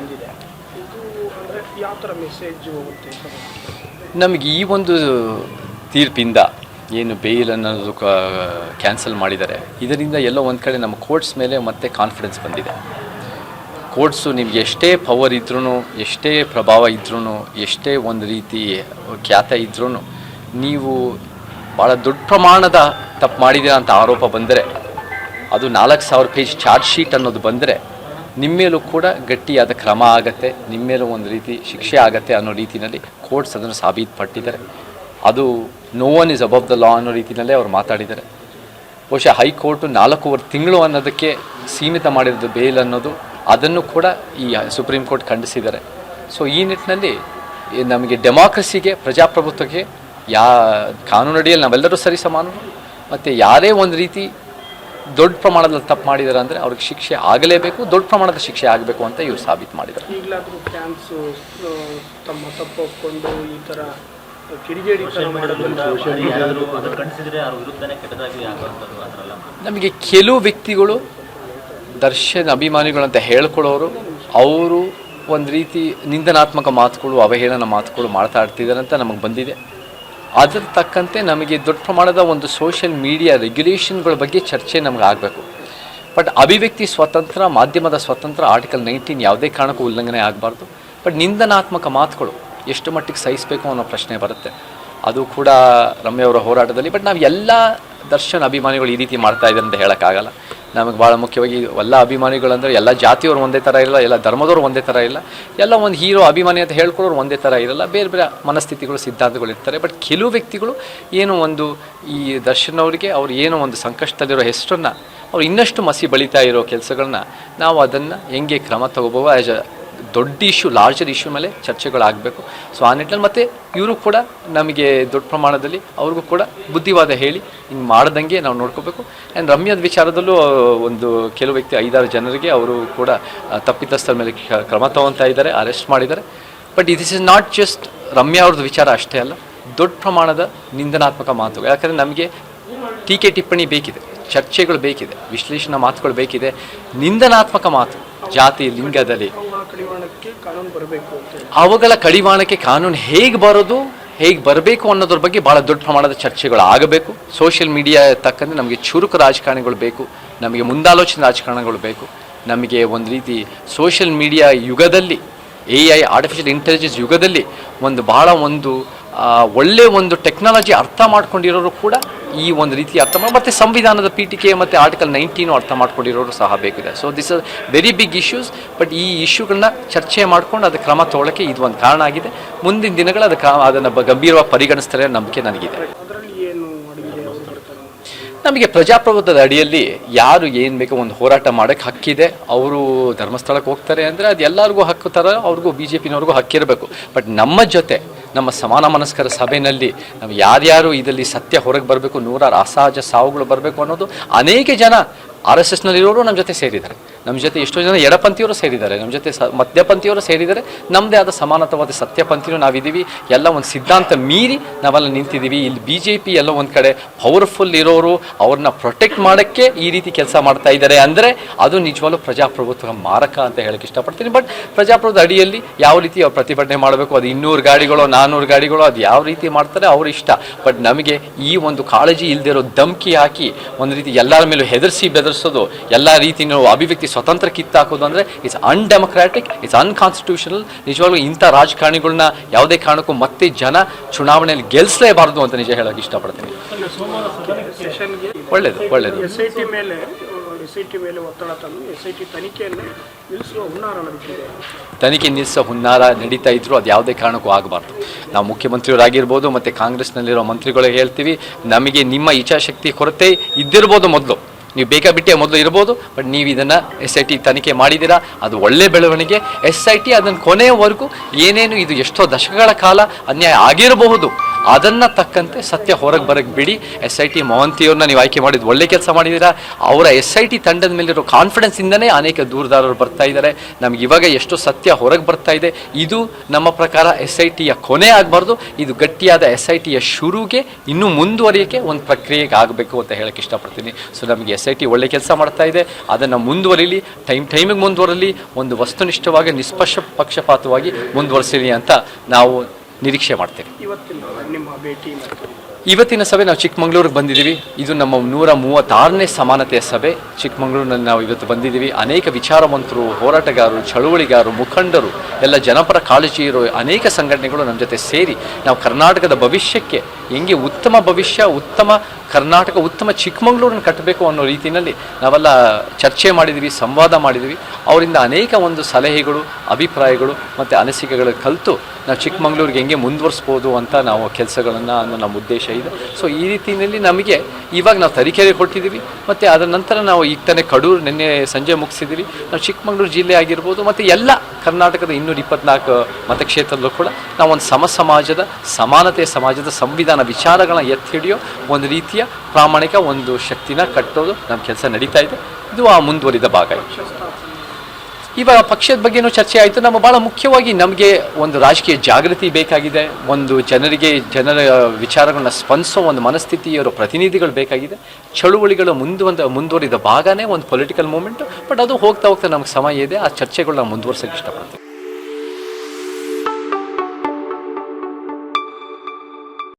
ಬಂದಿದೆ. ಇದು ಅಂದರೆ ಯಾವ ಥರ ಮೆಸೇಜ್ ಹೋಗುತ್ತೆ ನಮಗೆ ಈ ಒಂದು ತೀರ್ಪಿಂದ ಏನು ಬೇಯಿಲ್ ಅನ್ನೋದು ಕ್ಯಾನ್ಸಲ್ ಮಾಡಿದ್ದಾರೆ. ಇದರಿಂದ ಎಲ್ಲೋ ಒಂದು ಕಡೆ ನಮ್ಮ ಕೋರ್ಟ್ಸ್ ಮೇಲೆ ಮತ್ತೆ ಕಾನ್ಫಿಡೆನ್ಸ್ ಬಂದಿದೆ. ಕೋರ್ಟ್ಸು ನಿಮ್ಗೆ ಎಷ್ಟೇ ಪವರ್ ಇದ್ರೂ ಎಷ್ಟೇ ಪ್ರಭಾವ ಇದ್ರೂ ಎಷ್ಟೇ ಒಂದು ರೀತಿ ಖ್ಯಾತ ಇದ್ರೂ ನೀವು ಭಾಳ ದೊಡ್ಡ ಪ್ರಮಾಣದ ತಪ್ಪು ಮಾಡಿದ್ದೀರಾ ಅಂತ ಆರೋಪ ಬಂದರೆ ಅದು ನಾಲ್ಕು ಸಾವಿರ ಪೇಜ್ ಚಾರ್ಜ್ ಶೀಟ್ ಅನ್ನೋದು ಬಂದರೆ ನಿಮ್ಮ ಮೇಲೂ ಕೂಡ ಗಟ್ಟಿಯಾದ ಕ್ರಮ ಆಗತ್ತೆ, ನಿಮ್ಮೇಲೂ ಒಂದು ರೀತಿ ಶಿಕ್ಷೆ ಆಗತ್ತೆ ಅನ್ನೋ ರೀತಿಯಲ್ಲಿ ಕೋರ್ಟ್ಸ್ ಅದನ್ನು ಸಾಬೀತುಪಟ್ಟಿದ್ದಾರೆ. ಅದು no one is above the law ಅನ್ನೋ ರೀತಿಯಲ್ಲೇ ಅವ್ರು ಮಾತಾಡಿದ್ದಾರೆ. ಬಹುಶಃ ಹೈಕೋರ್ಟು ನಾಲ್ಕೂವರೆ ತಿಂಗಳು ಅನ್ನೋದಕ್ಕೆ ಸೀಮಿತ ಮಾಡಿರೋದು ಬೇಲ್ ಅನ್ನೋದು, ಅದನ್ನು ಕೂಡ ಈ ಸುಪ್ರೀಂ ಕೋರ್ಟ್ ಖಂಡಿಸಿದ್ದಾರೆ. ಸೊ ಈ ನಿಟ್ಟಿನಲ್ಲಿ ನಮಗೆ ಡೆಮಾಕ್ರಸಿಗೆ ಪ್ರಜಾಪ್ರಭುತ್ವಕ್ಕೆ ಯಾ, ಕಾನೂನಡಿಯಲ್ಲಿ ನಾವೆಲ್ಲರೂ ಸರಿ ಸಮಾನರು, ಮತ್ತು ಯಾರೇ ಒಂದು ರೀತಿ ದೊಡ್ಡ ಪ್ರಮಾಣದಲ್ಲಿ ತಪ್ಪು ಮಾಡಿದ್ದಾರೆ ಅಂದರೆ ಅವ್ರಿಗೆ ಶಿಕ್ಷೆ ಆಗಲೇಬೇಕು ದೊಡ್ಡ ಪ್ರಮಾಣದ ಶಿಕ್ಷೆ ಆಗಬೇಕು ಅಂತ ಇವ್ರು ಸಾಬೀತು ಮಾಡಿದ್ದಾರೆ ತಮ್ಮ ತಪ್ಪು ಒಪ್ಕೊಂಡು ಈ ಥರ ನಮಗೆ ಕೆಲವು ವ್ಯಕ್ತಿಗಳು ದರ್ಶನ್ ಅಭಿಮಾನಿಗಳು ಅಂತ ಹೇಳ್ಕೊಳ್ಳೋರು ಅವರು ಒಂದು ರೀತಿ ನಿಂದನಾತ್ಮಕ ಮಾತುಗಳು ಅವಹೇಳನ ಮಾತುಗಳು ಮಾತಾಡ್ತಿದ್ದಾರೆ ಅಂತ ನಮಗೆ ಬಂದಿದೆ. ಅದರ ತಕ್ಕಂತೆ ನಮಗೆ ದೊಡ್ಡ ಪ್ರಮಾಣದ ಒಂದು ಸೋಷಿಯಲ್ ಮೀಡಿಯಾ ರೆಗ್ಯುಲೇಷನ್ಗಳ ಬಗ್ಗೆ ಚರ್ಚೆ ನಮಗೆ ಆಗಬೇಕು. ಬಟ್ ಅಭಿವ್ಯಕ್ತಿ ಸ್ವಾತಂತ್ರ್ಯ ಮಾಧ್ಯಮದ ಸ್ವತಂತ್ರ ಆರ್ಟಿಕಲ್ ನೈನ್ಟೀನ್ ಯಾವುದೇ ಕಾರಣಕ್ಕೂ ಉಲ್ಲಂಘನೆ ಆಗಬಾರ್ದು. ಬಟ್ ನಿಂದನಾತ್ಮಕ ಮಾತುಗಳು ಎಷ್ಟು ಮಟ್ಟಿಗೆ ಸಹಿಸಬೇಕು ಅನ್ನೋ ಪ್ರಶ್ನೆ ಬರುತ್ತೆ. ಅದು ಕೂಡ ರಮ್ಯವರ ಹೋರಾಟದಲ್ಲಿ. ಬಟ್ ನಾವು ಎಲ್ಲ ದರ್ಶನ್ ಅಭಿಮಾನಿಗಳು ಈ ರೀತಿ ಮಾಡ್ತಾ ಇದ್ದಾರೆ ಅಂತ ಹೇಳೋಕ್ಕಾಗಲ್ಲ. ನಮಗೆ ಭಾಳ ಮುಖ್ಯವಾಗಿ ಎಲ್ಲ ಅಭಿಮಾನಿಗಳು ಅಂದರೆ ಎಲ್ಲ ಜಾತಿಯವರು ಒಂದೇ ಥರ ಇರಲ್ಲ ಎಲ್ಲ ಧರ್ಮದವರು ಒಂದೇ ಥರ ಇಲ್ಲ. ಎಲ್ಲ ಒಂದು ಹೀರೋ ಅಭಿಮಾನಿ ಅಂತ ಹೇಳ್ಕೊಳ್ಳೋರು ಒಂದೇ ಥರ ಇರಲ್ಲ, ಬೇರೆ ಬೇರೆ ಮನಸ್ಥಿತಿಗಳು, ಸಿದ್ಧಾಂತಗಳು ಇರ್ತಾರೆ. ಬಟ್ ಕೆಲವು ವ್ಯಕ್ತಿಗಳು ಏನು ಒಂದು ಈ ದರ್ಶನ್ ಅವರಿಗೆ ಅವ್ರು ಏನೋ ಒಂದು ಸಂಕಷ್ಟದಲ್ಲಿರೋ ಹೆಸರನ್ನು, ಅವ್ರು ಇನ್ನಷ್ಟು ಮಸಿ ಬಳಿತಾ ಇರೋ ಕೆಲಸಗಳನ್ನ ನಾವು ಅದನ್ನು ಹೆಂಗೆ ಕ್ರಮ ತಗೋಬೋದು ಆ್ಯಸ್ ಅ ದೊಡ್ಡ ಇಶ್ಯೂ ಲಾರ್ಜರ್ ಇಶ್ಯೂ ಮೇಲೆ ಚರ್ಚೆಗಳಾಗಬೇಕು. ಸೊ ಆ ನಿಟ್ಟಿನಲ್ಲಿ ಮತ್ತು ಇವರು ಕೂಡ ನಮಗೆ ದೊಡ್ಡ ಪ್ರಮಾಣದಲ್ಲಿ ಅವ್ರಿಗೂ ಕೂಡ ಬುದ್ಧಿವಾದ ಹೇಳಿ ಹಿಂಗೆ ಮಾಡ್ದಂಗೆ ನಾವು ನೋಡ್ಕೋಬೇಕು. ಆ್ಯಂಡ್ ರಮ್ಯದ ವಿಚಾರದಲ್ಲೂ, ಒಂದು ಕೆಲವು ವ್ಯಕ್ತಿ ಐದಾರು ಜನರಿಗೆ ಅವರು ಕೂಡ ತಪ್ಪಿತಸ್ಥರ ಮೇಲೆ ಕ್ರಮ ತಗೊತಾ ಇದ್ದಾರೆ ಅರೆಸ್ಟ್ ಮಾಡಿದ್ದಾರೆ. But this is not just Ramya ಅವ್ರದ್ದು ವಿಚಾರ ಅಷ್ಟೇ ಅಲ್ಲ, ದೊಡ್ಡ ಪ್ರಮಾಣದ ನಿಂದನಾತ್ಮಕ ಮಾತು ಯಾಕಂದರೆ ನಮಗೆ ಟೀಕೆ ಟಿಪ್ಪಣಿ ಬೇಕಿದೆ, ಚರ್ಚೆಗಳು ಬೇಕಿದೆ, ವಿಶ್ಲೇಷಣಾ ಮಾತುಗಳು ಬೇಕಿದೆ. ನಿಂದನಾತ್ಮಕ ಮಾತು, ಜಾತಿ, ಲಿಂಗದಲ್ಲಿ ಕಡಿವಾಣಕ್ಕೆ ಕಾನೂನು ಬರಬೇಕು ಅವುಗಳ ಕಡಿವಾಣಕ್ಕೆ ಕಾನೂನು ಹೇಗೆ ಬರೋದು, ಹೇಗೆ ಬರಬೇಕು ಅನ್ನೋದ್ರ ಬಗ್ಗೆ ಭಾಳ ದೊಡ್ಡ ಪ್ರಮಾಣದ ಚರ್ಚೆಗಳು ಆಗಬೇಕು. ಸೋಷಿಯಲ್ ಮೀಡಿಯಾ ತಕ್ಕಂತೆ ನಮಗೆ ಚುರುಕು ರಾಜಕಾರಣಿಗಳು ಬೇಕು, ನಮಗೆ ಮುಂದಾಲೋಚನೆ ರಾಜಕಾರಣಗಳು ಬೇಕು. ನಮಗೆ ಒಂದು ರೀತಿ ಸೋಷಿಯಲ್ ಮೀಡಿಯಾ ಯುಗದಲ್ಲಿ, ಎ ಐ ಆರ್ಟಿಫಿಷಿಯಲ್ ಇಂಟೆಲಿಜೆನ್ಸ್ ಯುಗದಲ್ಲಿ ಒಂದು ಭಾಳ ಒಂದು ಒಳ್ಳೆಯ ಒಳ್ಳೆ ಒಂದು ಟೆಕ್ನಾಲಜಿ ಅರ್ಥ ಮಾಡ್ಕೊಂಡಿರೋರು ಕೂಡ ಈ ಒಂದು ರೀತಿ ಅರ್ಥ ಮಾಡಿ ಮತ್ತು ಸಂವಿಧಾನದ ಪೀಠಿಕೆ ಮತ್ತು ಆರ್ಟಿಕಲ್ ನೈನ್ಟೀನು ಅರ್ಥ ಮಾಡ್ಕೊಂಡಿರೋರು ಸಹ ಬೇಕಿದೆ. So this are very big issues but ಈ ಇಶ್ಯೂಗಳನ್ನ ಚರ್ಚೆ ಮಾಡ್ಕೊಂಡು ಅದು ಕ್ರಮ ತೊಗೊಳಕ್ಕೆ ಇದು ಒಂದು ಕಾರಣ ಆಗಿದೆ. ಮುಂದಿನ ದಿನಗಳು ಅದು ಅದನ್ನು ಗಂಭೀರವಾಗಿ ಪರಿಗಣಿಸ್ತಾರೆ ನಂಬಿಕೆ ನನಗಿದೆ. ನಮಗೆ ಪ್ರಜಾಪ್ರಭುತ್ವದ ಅಡಿಯಲ್ಲಿ ಯಾರು ಏನು ಬೇಕೋ ಒಂದು ಹೋರಾಟ ಮಾಡೋಕ್ಕೆ ಹಕ್ಕಿದೆ ಅವರು ಧರ್ಮಸ್ಥಳಕ್ಕೆ ಹೋಗ್ತಾರೆ ಅಂದರೆ ಅದು ಎಲ್ಲರಿಗೂ ಹಕ್ಕು ಥರ ಅವ್ರಿಗೂ ಬಿ ಜೆ ಪಿನವ್ರಿಗೂ ಹಕ್ಕಿರಬೇಕು ಬಟ್ ನಮ್ಮ ಜೊತೆ ನಮ್ಮ ಸಮಾನ ಮನಸ್ಕರ ಸಭೆಯಲ್ಲಿ ನಾವು ಯಾರ್ಯಾರು ಇದರಲ್ಲಿ ಸತ್ಯ ಹೊರಗೆ ಬರಬೇಕು, ನೂರಾರು ಅಸಹಜ ಸಾವುಗಳು ಬರಬೇಕು ಅನ್ನೋದು ಅನೇಕ ಜನ ಆರ್ ಎಸ್ ಎಸ್ನಲ್ಲಿರೋರು ನಮ್ಮ ಜೊತೆ ಸೇರಿದ್ದಾರೆ. ನಮ್ಮ ಜೊತೆ ಎಷ್ಟೋ ಜನ ಎಡಪಂಥಿಯವರು ಸೇರಿದ್ದಾರೆ. ನಮ್ಮ ಜೊತೆ ಸ ಮಧ್ಯಪಂಥಿಯವರು ಸೇರಿದ್ದಾರೆ ನಮ್ಮದೇ ಆದ ಸಮಾನತವಾದ ಸತ್ಯಪಂಥಿಯೂ ನಾವಿದ್ದೀವಿ. ಎಲ್ಲ ಒಂದು ಸಿದ್ಧಾಂತ ಮೀರಿ ನಾವೆಲ್ಲ ನಿಂತಿದ್ದೀವಿ. ಇಲ್ಲಿ ಬಿ ಜೆ ಪಿ ಎಲ್ಲ ಒಂದು ಕಡೆ ಪವರ್ಫುಲ್ ಇರೋರು ಅವ್ರನ್ನ ಪ್ರೊಟೆಕ್ಟ್ ಮಾಡೋಕ್ಕೆ ಈ ರೀತಿ ಕೆಲಸ ಮಾಡ್ತಾ ಇದ್ದಾರೆ ಅಂದರೆ ಅದು ನಿಜವಾಗ್ಲೂ ಪ್ರಜಾಪ್ರಭುತ್ವ ಮಾರಕ ಅಂತ ಹೇಳಕ್ಕೆ ಇಷ್ಟಪಡ್ತೀನಿ. ಬಟ್ ಪ್ರಜಾಪ್ರಭುತ್ವ ಅಡಿಯಲ್ಲಿ ಯಾವ ರೀತಿ ಅವ್ರು ಪ್ರತಿಭಟನೆ ಮಾಡಬೇಕು, ಅದು ಇನ್ನೂರು ಗಾಡಿಗಳು ನಾನ್ನೂರು ಗಾಡಿಗಳು, ಅದು ಯಾವ ರೀತಿ ಮಾಡ್ತಾರೆ ಅವ್ರ ಇಷ್ಟ. ಬಟ್ ನಮಗೆ ಈ ಒಂದು ಕಾಳಜಿ ಇಲ್ದಿರೋ ಧಮ್ಕಿ ಹಾಕಿ ಒಂದು ರೀತಿ ಎಲ್ಲರ ಮೇಲೂ ಹೆದರಿಸಿ ಬೆದರಿಸೋದು, ಎಲ್ಲ ರೀತಿಯೂ ಅಭಿವ್ಯಕ್ತಿ ಸ್ವತಂತ್ರ ಕಿತ್ತಾಕೋದು ಅಂದರೆ ಇಟ್ಸ್ ಅನ್ಡೆಮೊಕ್ರಾಟಿಕ್ ಇಟ್ಸ್ ಅನ್ಕಾನ್ಸ್ಟಿಟ್ಯೂಷನಲ್ ನಿಜವಾಗ್ಲೂ ಇಂಥ ರಾಜಕಾರಣಿಗಳನ್ನ ಯಾವುದೇ ಕಾರಣಕ್ಕೂ ಮತ್ತೆ ಜನ ಚುನಾವಣೆಯಲ್ಲಿ ಗೆಲ್ಲಿಸಲೇಬಾರದು ಅಂತ ನಿಜ ಹೇಳೋಕೆ ಇಷ್ಟಪಡ್ತೀನಿ. ಒಳ್ಳೇದು ನಡೆದಿದೆ. ತನಿಖೆ ನಿಲ್ಲಿಸೋ ಹುನ್ನಾರ ನಡೀತಾ ಇದ್ರು ಅದು ಯಾವುದೇ ಕಾರಣಕ್ಕೂ ಆಗಬಾರ್ದು. ನಾವು ಮುಖ್ಯಮಂತ್ರಿಯವರಾಗಿರ್ಬೋದು ಮತ್ತು ಕಾಂಗ್ರೆಸ್ನಲ್ಲಿರೋ ಮಂತ್ರಿಗಳಿಗೆ ಹೇಳ್ತೀವಿ ನಮಗೆ ನಿಮ್ಮ ಇಚ್ಛಾಶಕ್ತಿ ಕೊರತೆ ಇದ್ದಿರ್ಬೋದು ಮೊದಲು. ನೀವು ಬೇಕಾಬಿಟ್ಟೆ ಮೊದಲು ಇರ್ಬೋದು ಬಟ್ ನೀವು ಇದನ್ನು ಎಸ್ ಐ ಟಿ ತನಿಖೆ ಮಾಡಿದ್ದೀರಾ? ಅದು ಒಳ್ಳೆ ಬೆಳವಣಿಗೆ. ಎಸ್ ಐ ಟಿ ಅದನ್ನು ಕೊನೆಯವರೆಗೂ ಏನೇನು ಇದು ಎಷ್ಟೋ ದಶಕಗಳ ಕಾಲ ಅನ್ಯಾಯ ಆಗಿರಬಹುದು. ಅದನ್ನು ತಕ್ಕಂತೆ ಸತ್ಯ ಹೊರಗೆ ಬರಕ್ಕೆ ಬಿಡಿ. ಎಸ್ ಐ ಟಿ ಮೋಹಂತಿಯವ್ರನ್ನ ನೀವು ಆಯ್ಕೆ ಮಾಡಿದ್ದು ಒಳ್ಳೆ ಕೆಲಸ ಮಾಡಿದ್ದೀರಾ ಅವರ ಎಸ್ ಐ ಟಿ ತಂಡದ ಮೇಲಿರೋ ಕಾನ್ಫಿಡೆನ್ಸಿಂದನೇ ಅನೇಕ ದೂರದಾರರು ಬರ್ತಾ ಇದ್ದಾರೆ ನಮ್ಗೆ ಇವಾಗ ಎಷ್ಟು ಸತ್ಯ ಹೊರಗೆ ಬರ್ತಾ ಇದೆ. ಇದು ನಮ್ಮ ಪ್ರಕಾರ ಎಸ್ ಐ ಟಿಯ ಕೊನೆ ಆಗಬಾರ್ದು. ಇದು ಗಟ್ಟಿಯಾದ ಎಸ್ ಐ ಟಿಯ ಶುರುಗೆ ಇನ್ನೂ ಮುಂದುವರಿಯೋಕ್ಕೆ ಒಂದು ಪ್ರಕ್ರಿಯೆಗೆ ಆಗಬೇಕು ಅಂತ ಹೇಳಕ್ಕೆ ಇಷ್ಟಪಡ್ತೀನಿ. ಸೊ ನಮಗೆ ಎಸ್ ಐ ಟಿ ಒಳ್ಳೆ ಕೆಲಸ ಮಾಡ್ತಾ ಇದೆ. ಅದನ್ನು ಮುಂದುವರಿಲಿ, ಟೈಮ್ ಟೈಮಿಗೆ ಮುಂದುವರಲಿ, ಒಂದು ವಸ್ತುನಿಷ್ಠವಾಗಿ, ನಿಷ್ಪಕ್ಷ ಪಕ್ಷಪಾತವಾಗಿ ಮುಂದುವರಿಸಲಿ ಅಂತ ನಾವು ನಿರೀಕ್ಷೆ ಮಾಡ್ತೇವೆ. ಇವತ್ತಿನ ಸಭೆ ನಾವು ಚಿಕ್ಕಮಗಳೂರಿಗೆ ಬಂದಿದ್ದೀವಿ. ಇದು ನಮ್ಮ ನೂರ ಮೂವತ್ತಾರನೇ ಸಮಾನತೆಯ ಸಭೆ. ಚಿಕ್ಕಮಗಳೂರಿನಲ್ಲಿ ನಾವು ಇವತ್ತು ಬಂದಿದ್ದೀವಿ. ಅನೇಕ ವಿಚಾರವಂತರು ಹೋರಾಟಗಾರರು ಚಳುವಳಿಗಾರರು ಮುಖಂಡರು ಎಲ್ಲ ಜನಪರ ಕಾಳಜಿ ಇರೋ ಅನೇಕ ಸಂಘಟನೆಗಳು ನಮ್ಮ ಜೊತೆ ಸೇರಿ ನಾವು ಕರ್ನಾಟಕದ ಭವಿಷ್ಯಕ್ಕೆ ಹೆಂಗೆ ಉತ್ತಮ ಭವಿಷ್ಯ, ಉತ್ತಮ ಕರ್ನಾಟಕ, ಉತ್ತಮ ಚಿಕ್ಕಮಗಳೂರನ್ನು ಕಟ್ಟಬೇಕು ಅನ್ನೋ ರೀತಿಯಲ್ಲಿ ನಾವೆಲ್ಲ ಚರ್ಚೆ ಮಾಡಿದ್ವಿ, ಸಂವಾದ ಮಾಡಿದ್ವಿ. ಅವರಿಂದ ಅನೇಕ ಒಂದು ಸಲಹೆಗಳು, ಅಭಿಪ್ರಾಯಗಳು ಮತ್ತು ಅನಿಸಿಕೆಗಳು ಕಲಿತು ನಾವು ಚಿಕ್ಕಮಗಳೂರಿಗೆ ಹೆಂಗೆ ಮುಂದುವರಿಸ್ಬೋದು ಅಂತ ನಾವು ಕೆಲಸಗಳನ್ನು ಅನ್ನೋ ನಮ್ಮ ಉದ್ದೇಶ ಇದೆ. ಸೊ ಈ ರೀತಿಯಲ್ಲಿ ನಮಗೆ ಇವಾಗ ನಾವು ತರೀಕೆರೆ ಕೊಟ್ಟಿದ್ದೀವಿ. ಮತ್ತು ಅದರ ನಂತರ ನಾವು ಈಗ ತಾನೇ ಕಡೂರು ನಿನ್ನೆ ಸಂಜೆ ಮುಗಿಸಿದ್ದೀವಿ. ನಾವು ಚಿಕ್ಕಮಗಳೂರು ಜಿಲ್ಲೆ ಆಗಿರ್ಬೋದು, ಮತ್ತು ಎಲ್ಲ ಕರ್ನಾಟಕದ ಇನ್ನೂರ ಇಪ್ಪತ್ನಾಲ್ಕು ಮತಕ್ಷೇತ್ರದಲ್ಲೂ ಕೂಡ ನಾವು ಒಂದು ಸಮ ಸಮಾಜದ ಸಮಾನತೆಯ ಸಮಾಜದ ಸಂವಿಧಾನ ವಿಚಾರಗಳನ್ನ ಎತ್ತಿ ಹಿಡಿಯೋ ಒಂದು ರೀತಿಯ ಪ್ರಾಮಾಣಿಕ ಒಂದು ಶಕ್ತಿನ ಕಟ್ಟೋದು ನಮ್ಮ ಕೆಲಸ ನಡೀತಾ ಇದೆ. ಇದು ಆ ಮುಂದುವರಿದ ಭಾಗ. ಇವಾಗ ಪಕ್ಷದ ಬಗ್ಗೆನೂ ಚರ್ಚೆ ಆಯಿತು. ನಮ್ಮ ಭಾಳ ಮುಖ್ಯವಾಗಿ ನಮಗೆ ಒಂದು ರಾಜಕೀಯ ಜಾಗೃತಿ ಬೇಕಾಗಿದೆ. ಒಂದು ಜನರಿಗೆ, ಜನರ ವಿಚಾರಗಳನ್ನ ಸ್ಪಂದಿಸೋ ಒಂದು ಮನಸ್ಥಿತಿ ಇರೋ ಪ್ರತಿನಿಧಿಗಳು ಬೇಕಾಗಿದೆ. ಚಳುವಳಿಗಳು ಮುಂದುವಂದ ಮುಂದುವರಿದ ಭಾಗನೇ ಒಂದು ಪೊಲಿಟಿಕಲ್ ಮೂಮೆಂಟು ಬಟ್ ಅದು ಹೋಗ್ತಾ ಹೋಗ್ತಾ ನಮ್ಗೆ ಸಮಯ ಇದೆ. ಆ ಚರ್ಚೆಗಳನ್ನ ಮುಂದುವರ್ಸೋಕ್ಕೆ ಇಷ್ಟಪಡ್ತೀವಿ